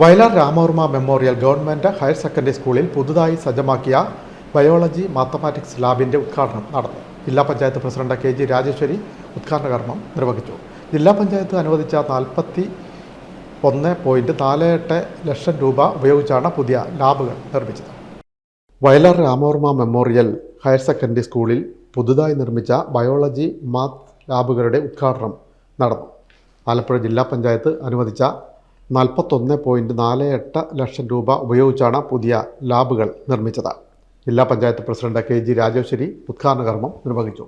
Vayalar Ramavarma memorial government higher secondary സ്കൂളിൽ പുതുതായി സജ്ജമാക്കിയ ബയോളജി മാത്തമാറ്റിക്സ് ലാബിന്റെ ഉദ്ഘാടനം നടന്നു. ജില്ലാ panchayat president K G Rajeshwari ഉദ്ഘാടന കർമ്മം നിർവഹിച്ചു. ജില്ലാ പഞ്ചായത്ത് അനുവദിച്ച നാൽപ്പത്തി ഒന്ന് പോയിന്റ് നാല് എട്ട് ലക്ഷം രൂപ ഉപയോഗിച്ചാണ് പുതിയ ലാബുകൾ നിർമ്മിച്ചത്. Vayalar Ramavarma memorial higher secondary സ്കൂളിൽ പുതുതായി നിർമ്മിച്ച ബയോളജി മാത് ലാബുകളുടെ ഉദ്ഘാടനം നടന്നു. ആലപ്പുഴ ജില്ലാ പഞ്ചായത്ത് അനുവദിച്ച നാൽപ്പത്തൊന്ന് പോയിന്റ് നാല് എട്ട് ലക്ഷം രൂപ ഉപയോഗിച്ചാണ് പുതിയ ലാബുകൾ നിർമ്മിച്ചത്. ജില്ലാ panchayat president K G Rajeshwari ഉദ്ഘാടന കർമ്മം നിർവഹിച്ചു.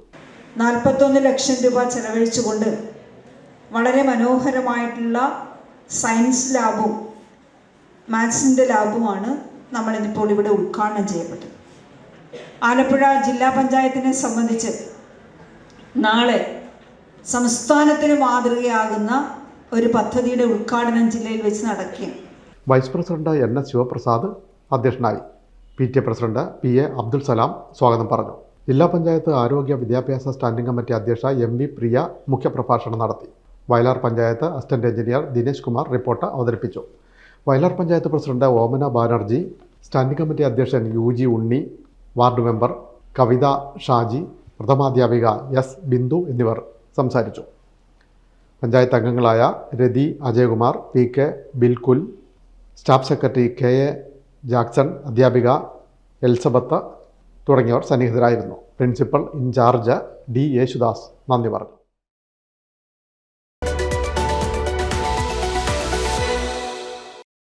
നാൽപ്പത്തൊന്ന് ലക്ഷം രൂപ ചെലവഴിച്ചുകൊണ്ട് വളരെ മനോഹരമായിട്ടുള്ള സയൻസ് ലാബും മാത്സിന്റെ ലാബുമാണ് നമ്മളിതിപ്പോൾ ഇവിടെ ഉദ്ഘാടനം ചെയ്യപ്പെട്ടത്. ആലപ്പുഴ ജില്ലാ പഞ്ചായത്തിനെ സംബന്ധിച്ച് നാളെ സംസ്ഥാനത്തിന് മാതൃകയാകുന്ന ഒരു പദ്ധതിയുടെ ഉദ്ഘാടനം ജില്ലയിൽ വെച്ച് നടക്കുകയാണ് vice president N S Sivaprasad അധ്യക്ഷനായി. P T president P A Abdul Salam സ്വാഗതം പറഞ്ഞു. ജില്ലാ പഞ്ചായത്ത് ആരോഗ്യ വിദ്യാഭ്യാസ സ്റ്റാൻഡിംഗ് കമ്മിറ്റി അധ്യക്ഷ എം വി പ്രിയ മുഖ്യപ്രഭാഷണം നടത്തി. Vayalar panchayat assistant engineer Dinesh Kumar report അവതരിപ്പിച്ചു. Vayalar panchayat president Omana Banerjee standing committee അധ്യക്ഷൻ U G Unni ward member Kavitha Shaji പ്രഥമാധ്യാപിക S Bindu എന്നിവർ സംസാരിച്ചു. പഞ്ചായത്ത് അംഗങ്ങളായ Rathi Ajayakumar P K ബിൽകുൽ staff secretary K A Jackson അധ്യാപിക Elizabeth തുടങ്ങിയവർ സന്നിഹിതരായിരുന്നു. പ്രിൻസിപ്പൽ ഇൻചാർജ് ഡി യേശുദാസ് നന്ദി പറഞ്ഞു.